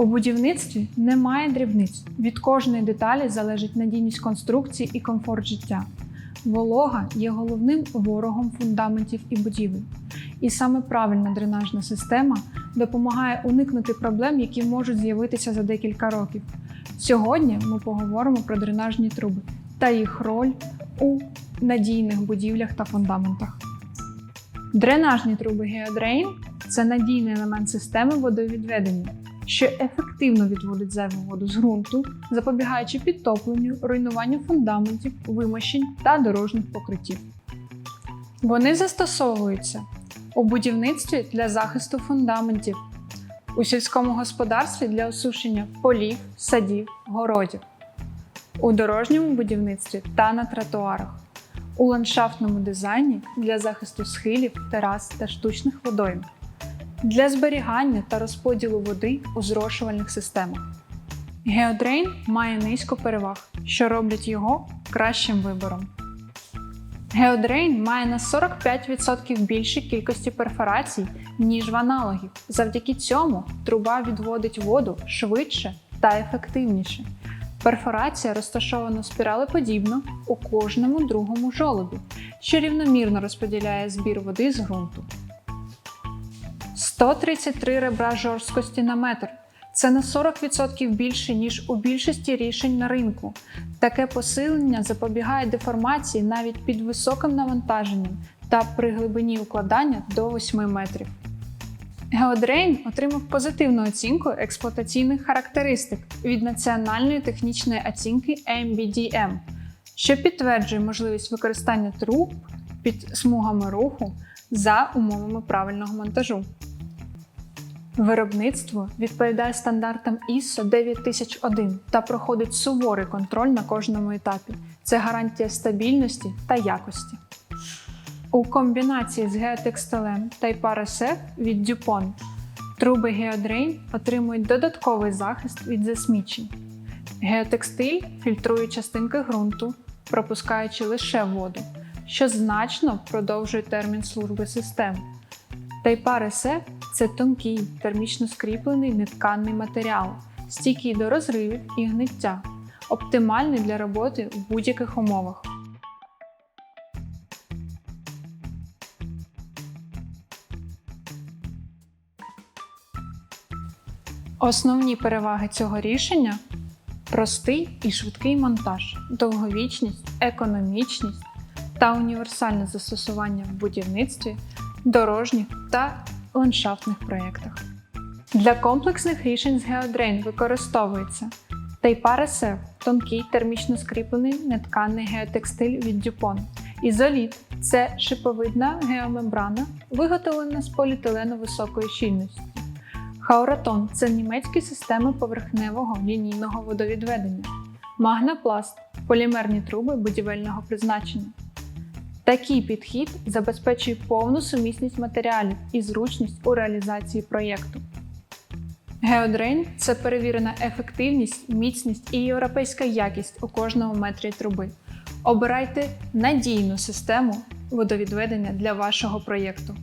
У будівництві немає дрібниць. Від кожної деталі залежить надійність конструкції і комфорт життя. Волога є головним ворогом фундаментів і будівель. І саме правильна дренажна система допомагає уникнути проблем, які можуть з'явитися за декілька років. Сьогодні ми поговоримо про дренажні труби та їх роль у надійних будівлях та фундаментах. Дренажні труби Geodrain – це надійний елемент системи водовідведення, що ефективно відводить зайву воду з ґрунту, запобігаючи підтопленню, руйнуванню фундаментів, вимощень та дорожніх покриттів. Вони застосовуються у будівництві для захисту фундаментів, у сільському господарстві для осушення полів, садів, городів, у дорожньому будівництві та на тротуарах, у ландшафтному дизайні для захисту схилів, терас та штучних водойм, для зберігання та розподілу води у зрошувальних системах. Геодрейн має низку переваг, що роблять його кращим вибором. Геодрейн має на 45% більші кількості перфорацій, ніж в аналогів. Завдяки цьому труба відводить воду швидше та ефективніше. Перфорація розташована спіралеподібно у кожному другому жолобі, що рівномірно розподіляє збір води з ґрунту. 133 ребра жорсткості на метр. Це на 40% більше, ніж у більшості рішень на ринку. Таке посилення запобігає деформації навіть під високим навантаженням та при глибині укладання до 8 метрів. Геодрейн отримав позитивну оцінку експлуатаційних характеристик від Національної технічної оцінки MBDM, що підтверджує можливість використання труб під смугами руху за умовами правильного монтажу. Виробництво відповідає стандартам ISO 9001 та проходить суворий контроль на кожному етапі. Це гарантія стабільності та якості. У комбінації з геотекстилем та Type від Dupont труби Geodrain отримують додатковий захист від засмічень. Геотекстиль фільтрує частинки ґрунту, пропускаючи лише воду, що значно продовжує термін служби систем. Тайпар-СФ – це тонкий, термічно скріплений нетканний матеріал, стійкий до розривів і гниття, оптимальний для роботи в будь-яких умовах. Основні переваги цього рішення простий і швидкий монтаж, довговічність, економічність та універсальне застосування в будівництві, дорожніх та ландшафтних проєктах. Для комплексних рішень з Geodrain використовується Тайпар SF – тонкий термічно скріплений нетканий геотекстиль від Dupont. Ізоліт це шиповидна геомембрана, виготовлена з поліетилену високої щільності. Хауратон це німецькі системи поверхневого лінійного водовідведення. Магнапласт полімерні труби будівельного призначення. Такий підхід забезпечує повну сумісність матеріалів і зручність у реалізації проєкту. Геодрейн це перевірена ефективність, міцність і європейська якість у кожному метрі труби. Обирайте надійну систему водовідведення для вашого проєкту.